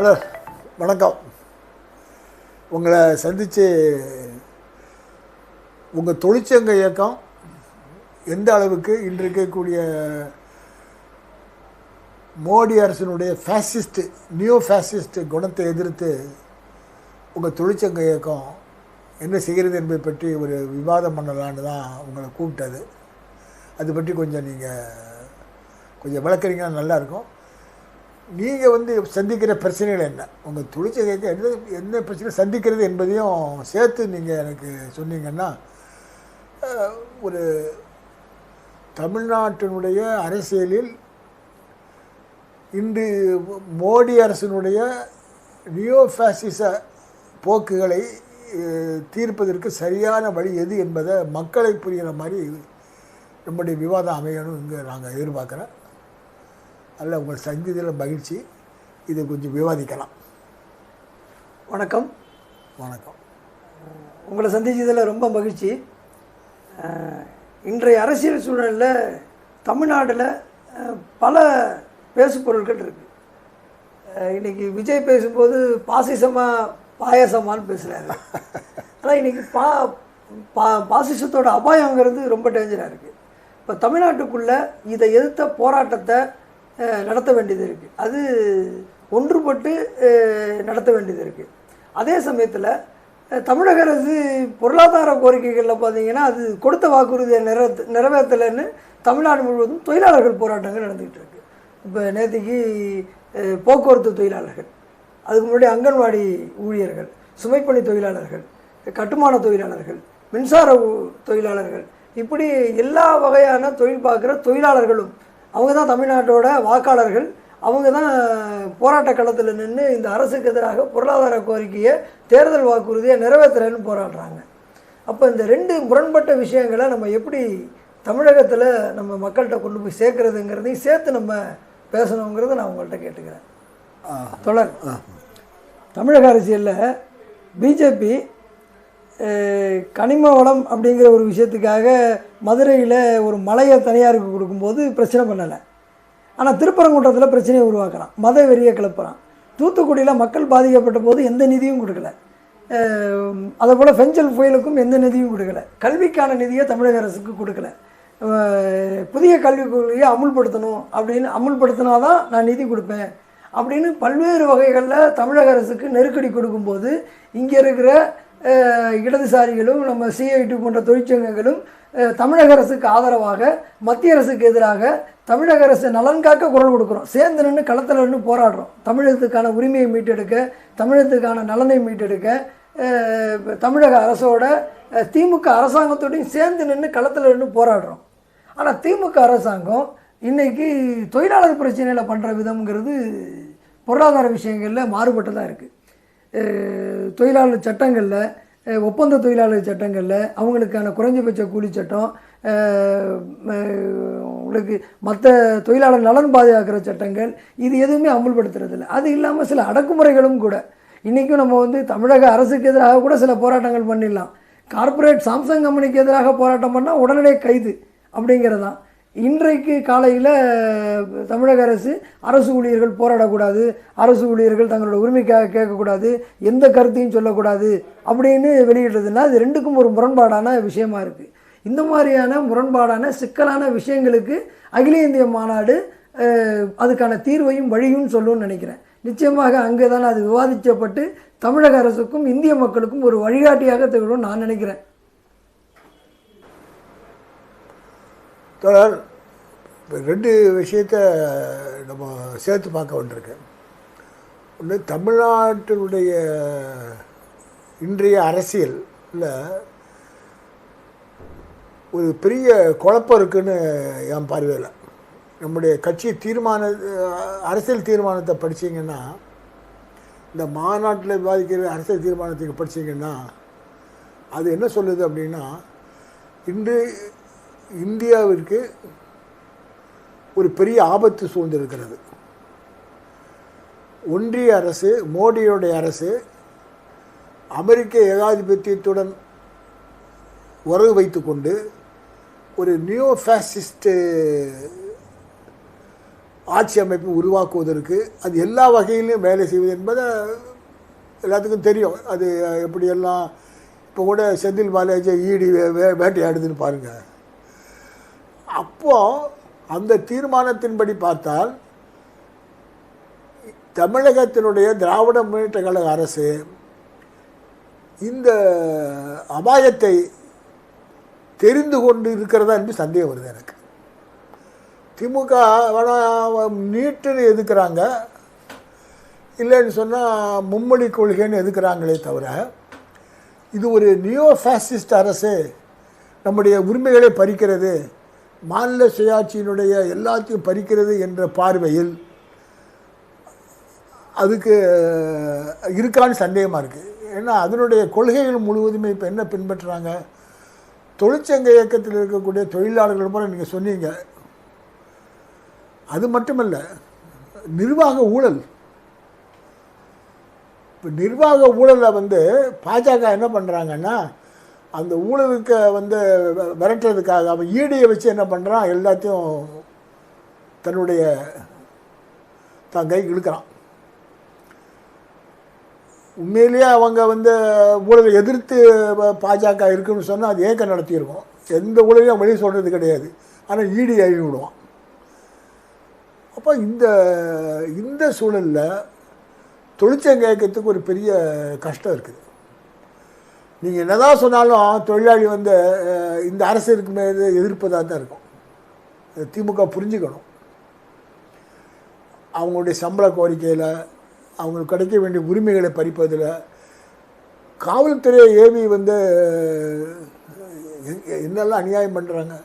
Hello வணக்கம். உங்களை சந்தித்து உங்கள் தொழிற்சங்க இயக்கம் எந்த அளவுக்கு இன்று இருக்கக்கூடிய மோடி அரசினுடைய ஃபேசிஸ்ட் நியூ ஃபேசிஸ்ட் குணத்தை எதிர்த்து உங்கள் தொழிற்சங்க இயக்கம் என்ன செய்கிறது என்பதை பற்றி ஒரு விவாதம் பண்ணலான்னு தான் உங்களை கூப்பிட்டது. அது பற்றி கொஞ்சம் நீங்கள் கொஞ்சம் விளக்குறீங்கன்னா நல்லாயிருக்கும் நீங்கள் வந்து சந்திக்கிற பிரச்சனைகள் என்ன? உங்கள் தொழிற்சங்க என்ன என்ன பிரச்சனை சந்திக்கிறது என்பதையும் சேர்த்து நீங்கள் எனக்கு சொன்னீங்கன்னா ஒரு தமிழ்நாட்டினுடைய அரசியலில் இன்று மோடி அரசினுடைய நியோ ஃபேசிச போக்குகளை தீர்ப்பதற்கு சரியான வழி எது என்பதை மக்களை புரிகிற மாதிரி நம்முடைய விவாதம் அமையணும் இங்கே நாங்கள் எதிர்பார்க்குறேன் அதில் உங்கள் சங்கீதியில் மகிழ்ச்சி. இதை கொஞ்சம் விவாதிக்கலாம். வணக்கம். வணக்கம். உங்களை சந்திச்சதில் ரொம்ப மகிழ்ச்சி. இன்றைய அரசியல் சூழலில் தமிழ்நாட்டில் பல பேசுபொருட்கள் இருக்குது இன்னைக்கு விஜய் பேசும்போது பாசிசமா பாயாசமான்னு பேசுகிறாரு ஆனால் இன்னைக்கு பா பா பாசிசத்தோட அபாயங்கிறது ரொம்ப டேஞ்சராக இருக்குது இப்போ தமிழ்நாட்டுக்குள்ளே இதை எதிர்த்த போராட்டத்தை நடத்த வேண்டியது இருக்குது அது ஒன்றுபட்டு நடத்த வேண்டியது இருக்குது அதே சமயத்தில் தமிழக அரசு பொருளாதார கோரிக்கைகளில் பார்த்தீங்கன்னா அது கொடுத்த வாக்குறுதியை நிற நிறைவேற்றலைன்னு தமிழ்நாடு முழுவதும் தொழிலாளர்கள் போராட்டங்கள் நடந்துக்கிட்டு இருக்கு. இப்போ நேற்றுக்கு போக்குவரத்து தொழிலாளர்கள் அதுக்கு முன்னாடி அங்கன்வாடி ஊழியர்கள் சுமைப்பணி தொழிலாளர்கள் கட்டுமான தொழிலாளர்கள் மின்சார தொழிலாளர்கள் இப்படி எல்லா வகையான தொழில் பார்க்குற தொழிலாளர்களும் அவங்க தான் தமிழ்நாட்டோட வாக்காளர்கள். அவங்க தான் போராட்ட களத்தில் நின்று இந்த அரசுக்கு எதிராக பொருளாதார கோரிக்கையை தேர்தல் வாக்குறுதியை நிறைவேற்றுறேன்னு போராடுறாங்க. அப்போ இந்த ரெண்டு முரண்பட்ட விஷயங்களை நம்ம எப்படி தமிழகத்தில் நம்ம மக்கள்கிட்ட கொண்டு போய் சேர்க்கறதுங்கிறதையும் சேர்த்து நம்ம பேசணுங்கிறத நான் உங்கள்கிட்ட கேட்டுக்கிறேன். தொடர். தமிழக அரசியலில் பிஜேபி கனிம வளம் அப்படிங்கிற ஒரு விஷயத்துக்காக மதுரையில் ஒரு மலையை தனியாருக்கு கொடுக்கும்போது பிரச்சனை பண்ணலை. ஆனால் திருப்பரங்குன்றத்தில் பிரச்சனையை உருவாக்குறான். மத வெறியை கிளப்புறான். தூத்துக்குடியில் மக்கள் பாதிக்கப்பட்ட போது எந்த நிதியும் கொடுக்கல. அதை போல் ஃபெஞ்சல் புயலுக்கும் எந்த நிதியும் கொடுக்கல. கல்விக்கான நிதியை தமிழக அரசுக்கு கொடுக்கல. புதிய கல்விக் கொள்கையை அமுல்படுத்தணும் அப்படின்னு அமுல்படுத்தினாதான் நான் நிதி கொடுப்பேன் அப்படின்னு பல்வேறு வகைகளில் தமிழக அரசுக்கு நெருக்கடி கொடுக்கும்போது இங்கே இருக்கிற இடதுசாரிகளும் நம்ம சிஐடி போன்ற தொழிற்சங்கங்களும் தமிழக அரசுக்கு ஆதரவாக மத்திய அரசுக்கு எதிராக தமிழக அரசு நலன் காக்க குரல் கொடுக்குறோம். சேர்ந்து நின்று களத்தில் நின்று போராடுறோம். தமிழகத்துக்கான உரிமையை மீட்டெடுக்க தமிழகத்துக்கான நலனை மீட்டெடுக்க தமிழக அரசோட திமுக அரசாங்கத்தோடையும் சேர்ந்து நின்று களத்தில் நின்று போராடுறோம். ஆனால் திமுக அரசாங்கம் இன்றைக்கி தொழிலாளர் பிரச்சனையில் பண்ணுற விதம்ங்கிறது பொருளாதார விஷயங்களில் மாறுபட்டதாக இருக்குது தொழிலாளர் சட்டங்களில் ஒப்பந்த தொழிலாளர் சட்டங்களில் அவங்களுக்கான குறைஞ்சபட்ச கூலி சட்டம் உங்களுக்கு மற்ற தொழிலாளர் நலன் பாதுகாக்கிற சட்டங்கள் இது எதுவுமே அமுல்படுத்துறதில்ல அது இல்லாமல் சில அடக்குமுறைகளும் கூட. இன்றைக்கும் நம்ம வந்து தமிழக அரசுக்கு எதிராக கூட சில போராட்டங்கள் பண்ணிடலாம். கார்ப்பரேட் சாம்சங் கம்பெனிக்கு எதிராக போராட்டம் பண்ணால் உடனடியே கைது அப்படிங்கிறதான் இன்றைக்கு காலையில் தமிழக அரசு அரசு ஊழியர்கள் போராடக்கூடாது அரசு ஊழியர்கள் தங்களோட உரிமைக்காக கேட்கக்கூடாது எந்த கருத்தையும் சொல்லக்கூடாது அப்படின்னு வெளியிடுறதுன்னா அது ரெண்டுக்கும் ஒரு முரண்பாடான விஷயமா இருக்குது இந்த மாதிரியான முரண்பாடான சிக்கலான விஷயங்களுக்கு அகில இந்திய மாநாடு அதுக்கான தீர்வையும் வழியும் சொல்லும்னு நினைக்கிறேன். நிச்சயமாக அங்கே தான் அது விவாதிக்கப்பட்டு தமிழக அரசுக்கும் இந்திய மக்களுக்கும் ஒரு வழிகாட்டியாக திகழும் நான் நினைக்கிறேன். தொடர் ரெண்டு விஷயத்த நம்ம சேர்த்து பார்க்க வேண்டியிருக்கு ஒன்று தமிழ்நாட்டினுடைய இன்றைய அரசியலில் ஒரு பெரிய குழப்பம் இருக்குன்னு என் பார்வையில். நம்முடைய கட்சி தீர்மான அரசியல் தீர்மானத்தை படித்தீங்கன்னா இந்த மாநாட்டில் விவாதிக்கிற அரசியல் தீர்மானத்தை படிச்சீங்கன்னா அது என்ன சொல்லுது அப்படின்னா இன்று இந்தியாவிற்கு ஒரு பெரிய ஆபத்து சூழ்ந்திருக்கிறது. ஒன்றிய அரசு மோடியுடைய அரசு அமெரிக்க ஏகாதிபத்தியத்துடன் உறவு வைத்துக்கொண்டு ஒரு நியோ ஃபேசிஸ்ட்டு ஆட்சி அமைப்பு உருவாக்குவதற்கு அது எல்லா வகையிலும் வேலை செய்வது என்பதை எல்லாத்துக்கும் தெரியும். அது எப்படியெல்லாம் இப்போ கூட செந்தில் பாலாஜி ஈடி வே- வேட்டையாடுதுன்னு பாருங்கள் அப்போது அந்த தீர்மானத்தின்படி பார்த்தால் தமிழகத்தினுடைய திராவிட முன்னேற்ற கழக அரசு இந்த அபாயத்தை தெரிந்து கொண்டு இருக்கிறதா என்று சந்தேகம் வருது எனக்கு. திமுக நீட்டுன்னு எதுக்குறாங்க? இல்லைன்னு சொன்னால் மும்மொழி கொள்கைன்னு எதுக்குறாங்களே தவிர இது ஒரு நியோ ஃபேசிஸ்ட் அரசு நம்முடைய உரிமைகளை பறிக்கிறது மாநில சுயாட்சியினுடைய எல்லாத்தையும் பறிக்கிறது என்ற பார்வையில் அதுக்கு இருக்கான்னு சந்தேகமாக இருக்குது ஏன்னா அதனுடைய கொள்கைகள் முழுவதுமே இப்போ என்ன பின்பற்றுறாங்க? தொழிற்சங்க இயக்கத்தில் இருக்கக்கூடிய தொழிலாளர்கள் போல நீங்கள் சொன்னீங்க. அது மட்டுமல்ல நிர்வாக ஊழல். இப்போ நிர்வாக ஊழலில் வந்து பாஜக என்ன பண்ணுறாங்கன்னா அந்த ஊழலுக்கு வந்து வ- விரட்டுறதுக்காக அவன் ஈடியை வச்சு என்ன பண்ணுறான் எல்லாத்தையும் தன்னுடைய தான் கைக்கு இழுக்கிறான். உண்மையிலேயே அவங்க வந்து ஊழலை எதிர்த்து பாஜக இருக்குன்னு சொன்னால் அது ஏக்கம் நடத்தியிருக்கோம்? எந்த ஊழலையும் வெளியே சொல்கிறது கிடையாது. ஆனால் ஈடி அழி விடுவான். அப்போ இந்த இந்த சூழலில் தொழிற்சங்க இயக்கத்துக்கு ஒரு பெரிய கஷ்டம் இருக்குது. நீங்கள் என்னதான் சொன்னாலும் தொழிலாளி வந்து இந்த அரசிற்கு மேலே எதிர்ப்பதாக தான் இருக்கும். திமுக புரிஞ்சுக்கணும். அவங்களுடைய சம்பள கோரிக்கையில் அவங்களுக்கு கிடைக்க வேண்டிய உரிமைகளை பறிப்பதில் காவல்துறையை ஏவி வந்து எ- என்னெல்லாம் அநியாயம் பண்ணுறாங்க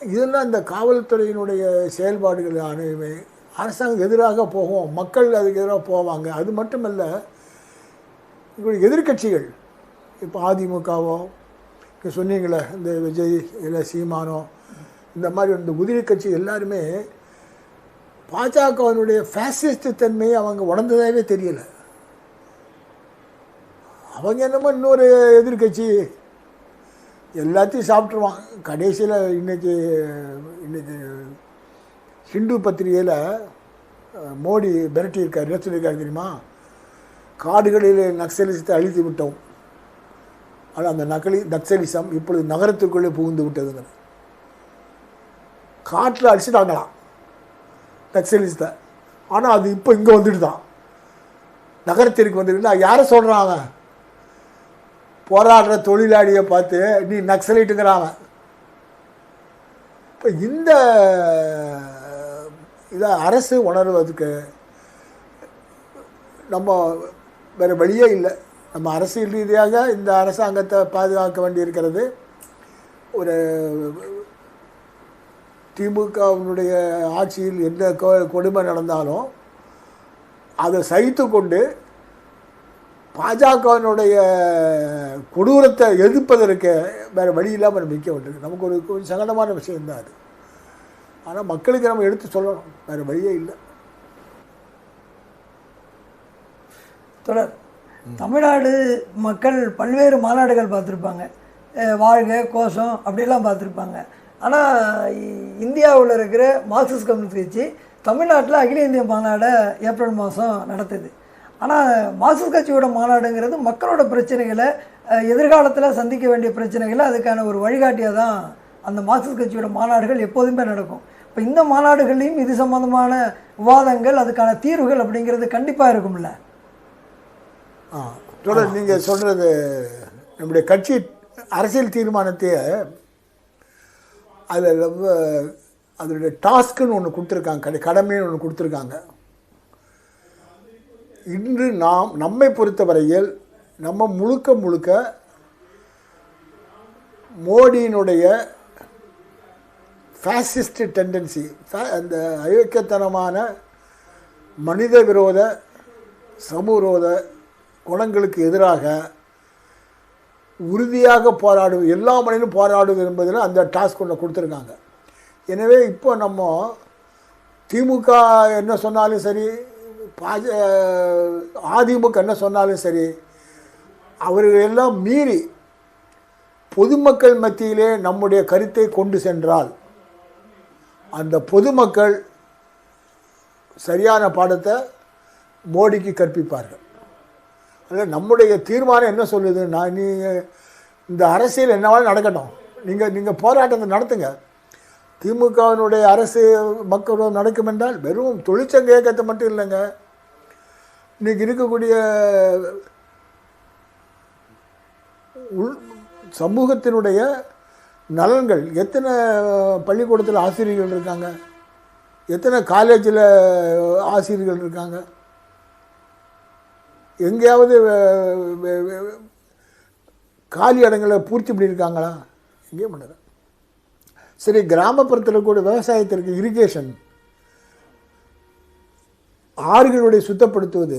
இதெல்லாம் இந்த காவல்துறையினுடைய செயல்பாடுகள் அனைத்துமே அரசாங்கம் எதிராக போகும் மக்கள் அதுக்கு எதிராக போவாங்க. அது மட்டுமல்ல எதிர்கட்சிகள் எதிர்க்கட்சிகள் இப்போ அதிமுகவோ இப்போ சொன்னீங்களே இந்த விஜய் இல்லை சீமானோ இந்த மாதிரி இந்த உதிரி கட்சி எல்லாருமே பாஜகவினுடைய ஃபேசிஸ்ட் தன்மையை அவங்க உடந்ததாகவே தெரியல. அவங்க என்னமோ இன்னொரு எதிர்கட்சி எல்லாத்தையும் சாப்பிட்ருவான் கடைசியில் இன்னைக்கு இன்னைக்கு ஹிந்து பத்திரிகையில் மோடி மிரட்டியிருக்கார். என்ன சொல்லியிருக்காரு தெரியுமா? காடுகளில் நக்சலிசத்தை அழித்து விட்டோம். ஆனால் அந்த நகலி நக்சலிசம் இப்பொழுது நகரத்துக்குள்ளே புகுந்து விட்டதுங்க. காட்டில் அடிச்சுட்டாங்களாம் நக்சலிசத்தை. ஆனால் அது இப்போ இங்கே வந்துட்டு தான் நகரத்திற்கு வந்துட்டு யாரை சொல்கிறாங்க போராடுற தொழிலாளியை பார்த்து நீ நக்சலிட்டுங்கிறாங்க. இப்போ இந்த இதை அரசு உணர்வதற்கு நம்ம வேறு வழியே இல்லை. நம்ம அரசியல் ரீதியாக இந்த அரசாங்கத்தை பாதுகாக்க வேண்டியிருக்கிறது. ஒரு திமுகவினுடைய ஆட்சியில் எந்த கொடுமை நடந்தாலும் அதை சகித்து கொண்டு பாஜகவினுடைய கொடூரத்தை எதிர்ப்பதற்கு வேறு வழி இல்லாமல் நம்ம நிற்க வேண்டியிருக்கு. நமக்கு ஒரு கொஞ்சம் சங்கடமான விஷயம்தான் அது. ஆனால் மக்களுக்கு நம்ம எடுத்து சொல்லணும். வேறு வழியே இல்லை. தொடர். தமிழ்நாடு மக்கள் பல்வேறு மாநாடுகள் பார்த்துருப்பாங்க. வாழ்க கோஷம் அப்படிலாம் பார்த்துருப்பாங்க. ஆனால் இந்தியாவில் இருக்கிற மார்க்சிஸ்ட் கம்யூனிஸ்ட் கட்சி தமிழ்நாட்டில் அகில இந்திய மாநாடை ஏப்ரல் மாதம் நடத்துது. ஆனால் மார்க்சிஸ்ட் கட்சியோட மாநாடுங்கிறது மக்களோட பிரச்சனைகளை எதிர்காலத்தில் சந்திக்க வேண்டிய பிரச்சனைகளை அதுக்கான ஒரு வழிகாட்டியாக தான் அந்த மார்க்சிஸ்ட் கட்சியோட மாநாடுகள் எப்போதுமே நடக்கும். இப்போ இந்த மாநாடுகள்லையும் இது சம்பந்தமான விவாதங்கள் அதுக்கான தீர்வுகள் அப்படிங்கிறது கண்டிப்பாக இருக்கும்ல. தொடர் நீங்கள் சொல்கிறது நம்முடைய கட்சி அரசியல் தீர்மானத்தையே அதில் ரொம்ப அதனுடைய டாஸ்க்குன்னு ஒன்று கொடுத்துருக்காங்க கடை கடமைன்னு ஒன்று கொடுத்துருக்காங்க. இன்று நாம் நம்மை பொறுத்தவரையில் நம்ம முழுக்க முழுக்க மோடியினுடைய ஃபேசிஸ்ட் டெண்டன்சி அந்த அயோக்கியத்தனமான மனித விரோத சமூகரோத குணங்களுக்கு எதிராக உறுதியாக போராடுவது எல்லா மனிதனும் போராடுவது என்பதில் அந்த டாஸ்க் ஒன்று கொடுத்துருக்காங்க. எனவே இப்போ நம்ம திமுக என்ன சொன்னாலும் சரி பாஜ அதிமுக என்ன சொன்னாலும் சரி அவர்கள் எல்லாம் மீறி பொதுமக்கள் மத்தியிலே நம்முடைய கருத்தை கொண்டு சென்றால் அந்த பொதுமக்கள் சரியான பாடத்தை மோடிக்கு கற்பிப்பார்கள். அதில் நம்முடைய தீர்மானம் என்ன சொல்லுது? நான் நீங்கள் இந்த அரசியல் என்னவாலும் நடக்கட்டும். நீங்கள் நீங்கள் போராட்டத்தை நடத்துங்க. திமுகவினுடைய அரசு மக்களும் நடக்கும் என்றால் வெறும் தொழிற்சங்க இயக்கத்தை மட்டும் இல்லைங்க. இன்றைக்கி இருக்கக்கூடிய உள் சமூகத்தினுடைய நலன்கள் எத்தனை பள்ளிக்கூடத்தில் ஆசிரியர்கள் இருக்காங்க? எத்தனை காலேஜில் ஆசிரியர்கள் இருக்காங்க? எங்கேயாவது காலி இடங்களை பூர்த்தி பண்ணியிருக்காங்களா? எங்கேயும் பண்ணல சரி கிராமப்புறத்தில் கூட விவசாயத்திற்கு இரிகேஷன் ஆறுகளுடைய சுத்தப்படுத்துவது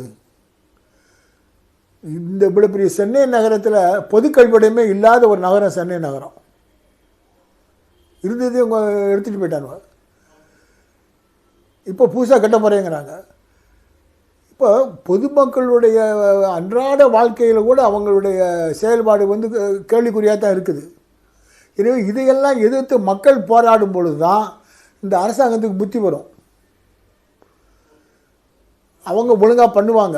இந்த இவ்வளோ பெரிய சென்னை நகரத்தில் பொது கழிப்பிடமே இல்லாத ஒரு நகரம் சென்னை நகரம். இருந்தது எடுத்துகிட்டு போயிட்டாங்க இப்போ புதுசாக கட்ட போகிறேங்கிறாங்க இப்போ பொதுமக்களுடைய அன்றாட வாழ்க்கையில் கூட அவங்களுடைய செயல்பாடு வந்து கேள்விக்குறியாக தான் இருக்குது. எனவே இதையெல்லாம் எதிர்த்து மக்கள் போராடும் பொழுது தான் இந்த அரசாங்கத்துக்கு புத்தி வரும். அவங்க ஒழுங்காக பண்ணுவாங்க.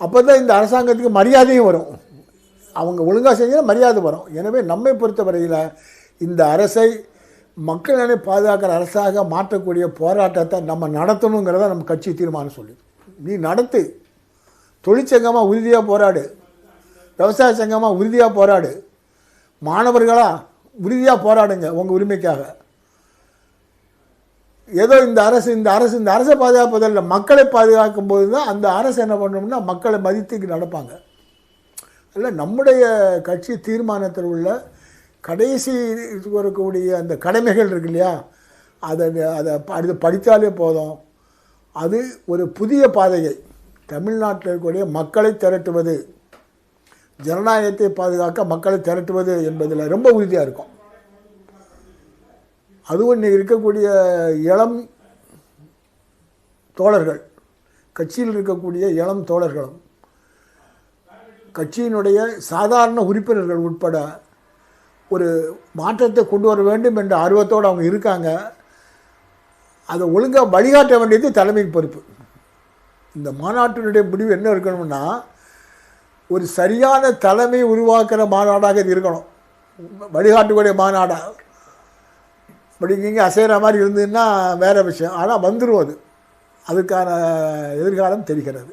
அப்போ தான் இந்த அரசாங்கத்துக்கு மரியாதையும் வரும். அவங்க ஒழுங்காக செஞ்சால் மரியாதை வரும். எனவே நம்மை பொறுத்தவரையில் இந்த அரசை மக்கள் நலனை பாதுகாக்கிற அரசாக மாற்றக்கூடிய போராட்டத்தை நம்ம நடத்தணுங்கிறத நம்ம கட்சி தீர்மானம் சொல்லுது. நீ நடத்து. தொழிற்சங்கமாக உறுதியாக போராடு. விவசாய சங்கமாக உறுதியாக போராடு. மாணவர்களாக உறுதியாக போராடுங்க உங்கள் உரிமைக்காக. ஏதோ இந்த அரசு இந்த அரசு இந்த அரசை பாதுகாப்பதில்லை மக்களை பாதுகாக்கும் போது தான் அந்த அரசு என்ன பண்ணணும்னா மக்களை மதித்து நடப்பாங்க. இல்லை நம்முடைய கட்சி தீர்மானத்தில் உள்ள கடைசி இருக்கக்கூடிய அந்த கடமைகள் இருக்கு இல்லையா? அதை அதை அது படித்தாலே போதும். அது ஒரு புதிய பாதையை தமிழ்நாட்டில் இருக்கக்கூடிய மக்களை திரட்டுவது ஜனநாயகத்தை பாதுகாக்க மக்களை திரட்டுவது என்பதில் ரொம்ப உறுதியாக இருக்கும். அதுவும் இன்றைக்கி இருக்கக்கூடிய இளம் தோழர்கள் கட்சியில் இருக்கக்கூடிய இளம் தோழர்களும் கட்சியினுடைய சாதாரண உறுப்பினர்கள் உட்பட ஒரு மாற்றத்தை கொண்டு வர வேண்டும் என்ற ஆர்வத்தோடு அவங்க இருக்காங்க. அதை ஒழுங்காக வழிகாட்ட வேண்டியது தலைமையின் பொறுப்பு. இந்த மாநாட்டினுடைய முடிவு என்ன இருக்கணும்னா ஒரு சரியான தலைமை உருவாக்குற மாநாடாக இது இருக்கணும். வழிகாட்டக்கூடிய மாநாடாக இப்படி நீங்கள் அசைகிற மாதிரி இருந்ததுன்னா வேறு விஷயம். ஆனால் வந்துடும் அது. அதுக்கான எதிர்காலம் தெரிகிறது.